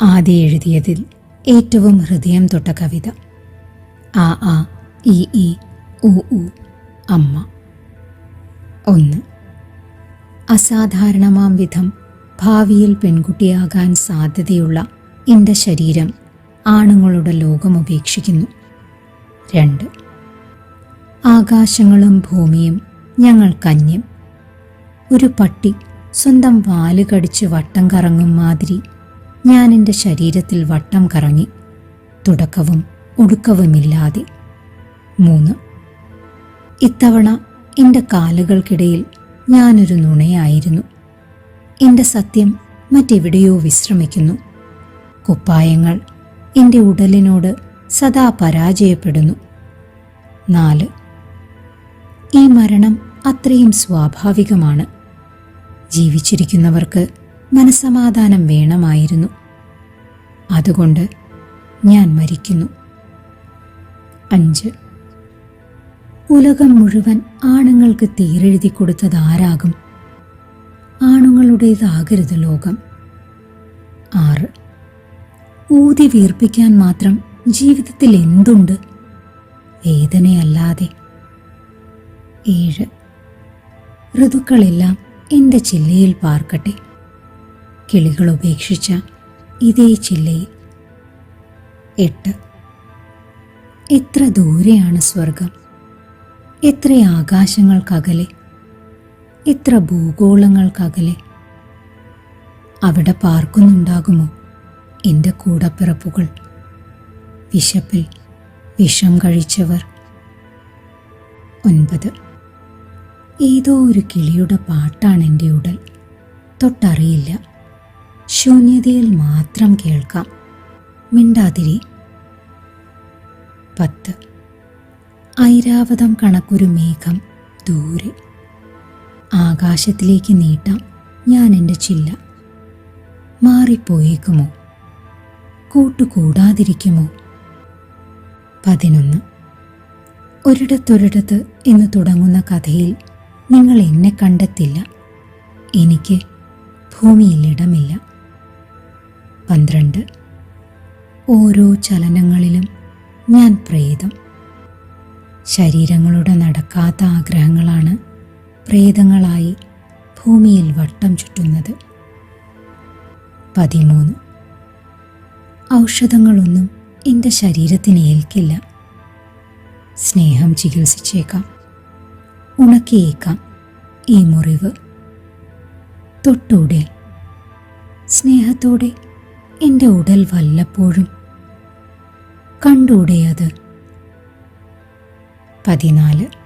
ആദ്യം എഴുതിയതിൽ ഏറ്റവും ഹൃദയം തൊട്ട കവിത. ആ ആ ഇ ഇ ഉ ഉ അമ്മ. ഒന്ന്. അസാധാരണമാം വിധം ഭാവിയിൽ പെൺകുട്ടിയാകാൻ സാധ്യതയുള്ള എന്റെ ശരീരം ആണുങ്ങളുടെ ലോകം ഉപേക്ഷിക്കുന്നു. രണ്ട്. ആകാശങ്ങളും ഭൂമിയും ഞങ്ങൾ കന്യം. ഒരു പട്ടി സ്വന്തം വാൽ കടിച്ച് വട്ടം കറങ്ങും മാതിരി ഞാൻ എന്റെ ശരീരത്തിൽ വട്ടം കറങ്ങി തുടക്കവും ഒടുക്കവുമില്ലാതെ. മൂന്ന് ഇത്തവണ എന്റെ കാലുകൾക്കിടയിൽ ഞാനൊരു നുണയായിരുന്നു. എന്റെ സത്യം മറ്റെവിടെയോ വിശ്രമിക്കുന്നു. കുപ്പായങ്ങൾ എന്റെ ഉടലിനോട് സദാ പരാജയപ്പെടുന്നു. നാല് ഈ മരണം അത്രയും സ്വാഭാവികമാണ്. ജീവിച്ചിരിക്കുന്നവർക്ക് മനസമാധാനം വേണമായിരുന്നു. അതുകൊണ്ട് ഞാൻ മരിക്കുന്നു. അഞ്ച്. ഉലകം മുഴുവൻ ആണുങ്ങൾക്ക് തീരെഴുതി കൊടുത്തത് ആരാകും ആണുങ്ങളുടേതാകരുത് ലോകം. ആറ്. ഊതി വീർപ്പിക്കാൻ മാത്രം ജീവിതത്തിൽ എന്തുണ്ട്? വേദനയല്ലാതെ. ഏഴ്. ഋതുക്കളെല്ലാം എന്റെ ചില്ലയിൽ പാർക്കട്ടെ. കിളികൾ ഉപേക്ഷിച്ച ഇതേ ചില്ലയിൽ എട്ട്. എത്ര ദൂരെയാണ് സ്വർഗം? എത്ര ആകാശങ്ങൾക്കകലെ? എത്ര ഭൂഗോളങ്ങൾക്കകലെ? അവിടെ പാർക്കുന്നുണ്ടാകുമോ എന്റെ കൂടപ്പിറപ്പുകൾ? വിശപ്പിൽ വിഷം കഴിച്ചവർ. ഒൻപത്. ഏതോ ഒരു കിളിയുടെ പാട്ടാണ് എന്റെ ഉടൽ. തൊട്ടറിയില്ല. ശൂന്യതയിൽ മാത്രം കേൾക്കാം. മിണ്ടാതിരി. പത്ത്. ഐരാവതം കണക്കൊരു മേഘം ദൂരെ. ആകാശത്തിലേക്ക് നീട്ടാം ഞാൻ എന്റെ ചില്ല. മാറിപ്പോയേക്കുമോ? കൂട്ടുകൂടാതിരിക്കുമോ? പതിനൊന്ന്. ഒരിടത്തൊരിടത്ത് എന്ന് തുടങ്ങുന്ന കഥയിൽ നിങ്ങൾ എന്നെ കണ്ടെത്തില്ല. എനിക്ക് ഭൂമിയിൽ ഇടമില്ല. പന്ത്രണ്ട്. ഓരോ ചലനങ്ങളിലും ഞാൻ പ്രേതം. ശരീരങ്ങളുടെ നടക്കാത്ത ആഗ്രഹങ്ങളാണ് പ്രേതങ്ങളായി ഭൂമിയിൽ വട്ടം ചുറ്റുന്നത്. പതിമൂന്ന്. ഔഷധങ്ങളൊന്നും എന്റെ ശരീരത്തിന് ഏൽക്കില്ല. സ്നേഹം ചികിത്സിച്ചേക്കാം. ഉണക്കിയേക്കാം ഈ മുറിവ്. തൊട്ടൂടെ സ്നേഹത്തോടെ എന്റെ ഉടൽ വല്ലപ്പോഴും കണ്ടൂടെ അത്? പതിനാല്.